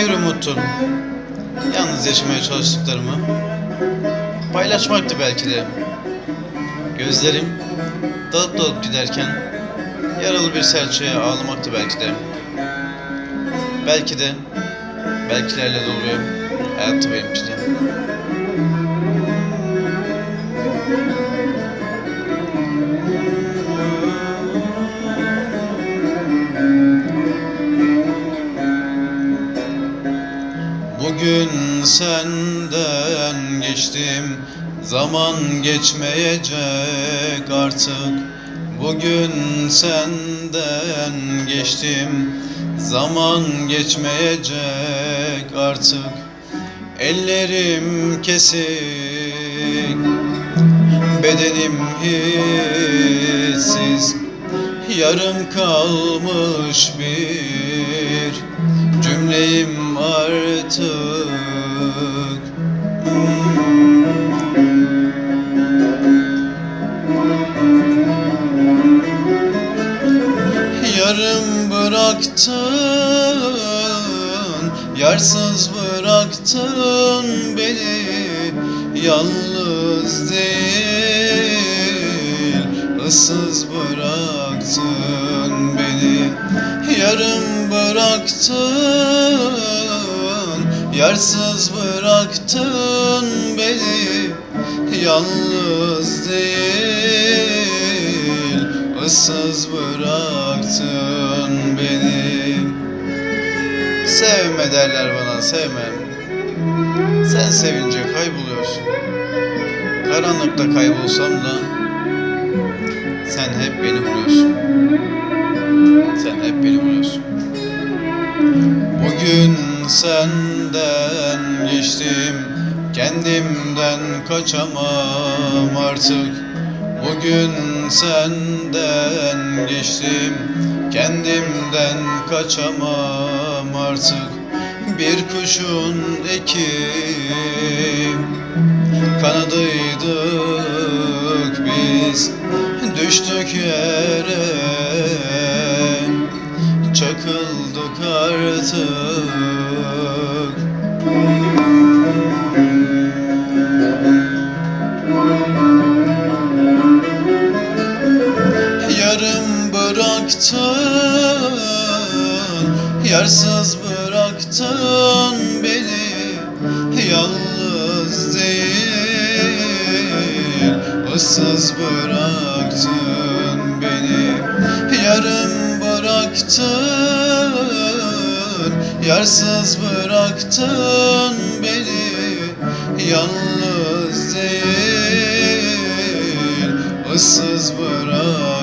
bir umuttum. Yalnız yaşamaya çalıştıklarımı. Paylaşmaktı belki de. Gözlerim dalıp dalıp giderken yaralı bir serçeye ağlamaktı belki de. Belki de belkilerle dolu hayattı benim için. Bugün senden geçtim. Zaman geçmeyecek artık. Bugün senden geçtim. Zaman geçmeyecek artık. Ellerim kesik Bedenim hissiz Yarım kalmış bir cümleyim artık. Yarım bıraktın, yarsız bıraktın beni Yalnız değil, ıssız bıraktın beni Yarım bıraktın, yarsız bıraktın beni Yalnız değil, ıssız bıraktın beni. Sevme derler bana sevme. Sen sevince kayboluyorsun. Karanlıkta kaybolsam da Sen hep beni buluyorsun Sen hep beni buluyorsun Bugün senden geçtim Kendimden kaçamam artık. Bugün senden geçtim Kendimden kaçamam artık. Bir kuşun eki Kanadıydık Düştük yere Çakıldık artık. Yarım bıraktın Yarsız bıraktın ıssız bıraktın beni Yarım bıraktın. Yarsız bıraktın beni Yalnız değil ıssız bıraktın